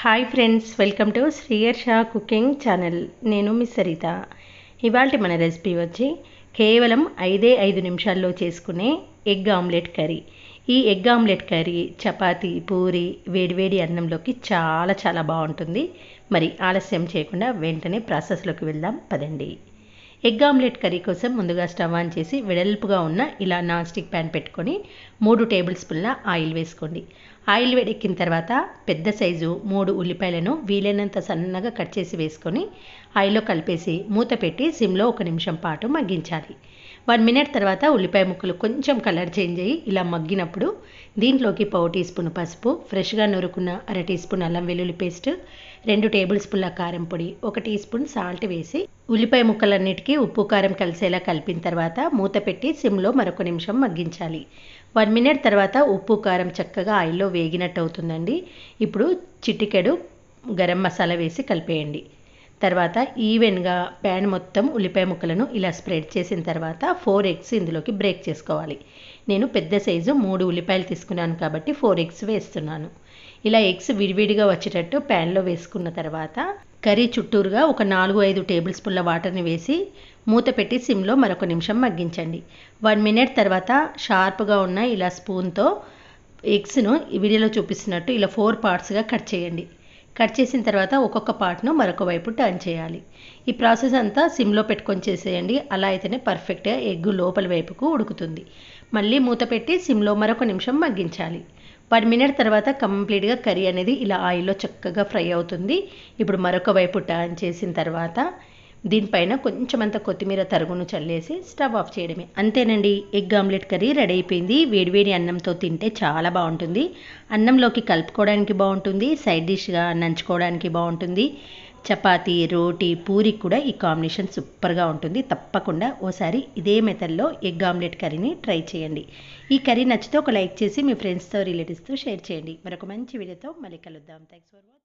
Hi friends welcome to శ్రీయర్ షా cooking channel నేను మిస్ సరిత ఇవాళ మన రెసిపీ వచ్చి కేవలం ఐదే ఐదు నిమిషాల్లో చేసుకునే ఎగ్ ఆమ్లెట్ కర్రీ. ఈ egg omelette curry chapati puri వేడివేడి అన్నంలోకి చాలా చాలా బాగుంటుంది. మరి ఆలస్యం చేయకుండా వెంటనే ప్రాసెస్లోకి వెళ్దాం పదండి. ఎగ్ ఆమ్లెట్ కర్రీ కోసం ముందుగా స్టవ్ ఆన్ చేసి వెడల్పుగా ఉన్న ఇలా నాన్ స్టిక్ ప్యాన్ పెట్టుకొని మూడు టేబుల్ స్పూన్ల ఆయిల్ వేసుకోండి. ఆయిల్ వేడెక్కిన తర్వాత పెద్ద సైజు మూడు ఉల్లిపాయలను వీలైనంత సన్నగా కట్ చేసి వేసుకొని ఆయిల్లో కలిపేసి మూత పెట్టి సిమ్లో ఒక నిమిషం పాటు మగ్గించాలి. వన్ మినిట్ తర్వాత ఉల్లిపాయ ముక్కలు కొంచెం కలర్ చేంజ్ అయ్యి ఇలా మగ్గినప్పుడు దీంట్లోకి పావు టీ స్పూన్ పసుపు ఫ్రెష్గా నూరుకున్న అర టీ స్పూన్ అల్లం వెల్లుల్లి పేస్ట్ రెండు టేబుల్ స్పూన్ల కారం పొడి ఒక టీ స్పూన్ సాల్ట్ వేసి ఉల్లిపాయ ముక్కలన్నిటికీ ఉప్పు కారం కలిసేలా కలిపిన తర్వాత మూత పెట్టి సిమ్లో మరొక నిమిషం మగ్గించాలి. వన్ మినిట్ తర్వాత ఉప్పు కారం చక్కగా ఆయిల్లో వేగినట్టు అవుతుందండి ఇప్పుడు చిటికెడు గరం మసాలా వేసి కలిపేయండి. తర్వాత ఈవెన్గా ప్యాన్ మొత్తం ఉల్లిపాయ ముక్కలను ఇలా స్ప్రెడ్ చేసిన తర్వాత ఫోర్ ఎగ్స్ ఇందులోకి బ్రేక్ చేసుకోవాలి. నేను పెద్ద సైజు మూడు ఉల్లిపాయలు తీసుకున్నాను కాబట్టి ఫోర్ ఎగ్స్ వేస్తున్నాను. ఇలా ఎగ్స్ విడివిడిగా వచ్చేటట్టు ప్యాన్లో వేసుకున్న తర్వాత కర్రీ చుట్టూరుగా ఒక నాలుగు ఐదు టేబుల్ స్పూన్ల వాటర్ని వేసి మూత పెట్టి సిమ్లో మరొక నిమిషం మగ్గించండి. వన్ మినిట్ తర్వాత షార్ప్గా ఉన్న ఇలా స్పూన్తో ఎగ్స్ను వీడియోలో చూపిస్తున్నట్టు ఇలా ఫోర్ పార్ట్స్గా కట్ చేయండి. కట్ చేసిన తర్వాత ఒక్కొక్క పార్ట్ను మరొక వైపు టర్న్ చేయాలి. ఈ ప్రాసెస్ అంతా సిమ్లో పెట్టుకొని చేసేయండి. అలా అయితేనే పర్ఫెక్ట్గా ఎగ్గు లోపల వైపుకు ఉడుకుతుంది. మళ్ళీ మూత పెట్టి సిమ్లో మరొక నిమిషం మగ్గించాలి. వన్ మినిట్ తర్వాత కంప్లీట్గా కర్రీ అనేది ఇలా ఆయిల్లో చక్కగా ఫ్రై అవుతుంది. ఇప్పుడు మరొక వైపు టర్న్ చేసిన తర్వాత దీనిపైన కొంచెం అంత కొత్తిమీర తరుగును చల్లేసి స్టవ్ ఆఫ్ చేయడమే. అంతేనండి ఎగ్ ఆమ్లెట్ కర్రీ రెడీ అయిపోయింది. వేడివేడి అన్నంతో తింటే చాలా బాగుంటుంది. అన్నంలోకి కలుపుకోవడానికి బాగుంటుంది. సైడ్ డిష్గా నంచుకోవడానికి బాగుంటుంది. చపాతి రోటీ పూరి కూడా ఈ కాంబినేషన్ సూపర్గా ఉంటుంది. తప్పకుండా ఓసారి ఇదే మెథడ్లో ఎగ్ ఆమ్లెట్ కర్రీని ట్రై చేయండి. ఈ కర్రీ నచ్చితే ఒక లైక్ చేసి మీ ఫ్రెండ్స్తో రిలేటివ్స్తో షేర్ చేయండి. మరొక మంచి వీడియోతో మళ్ళీ కలుద్దాం. Thanks for watching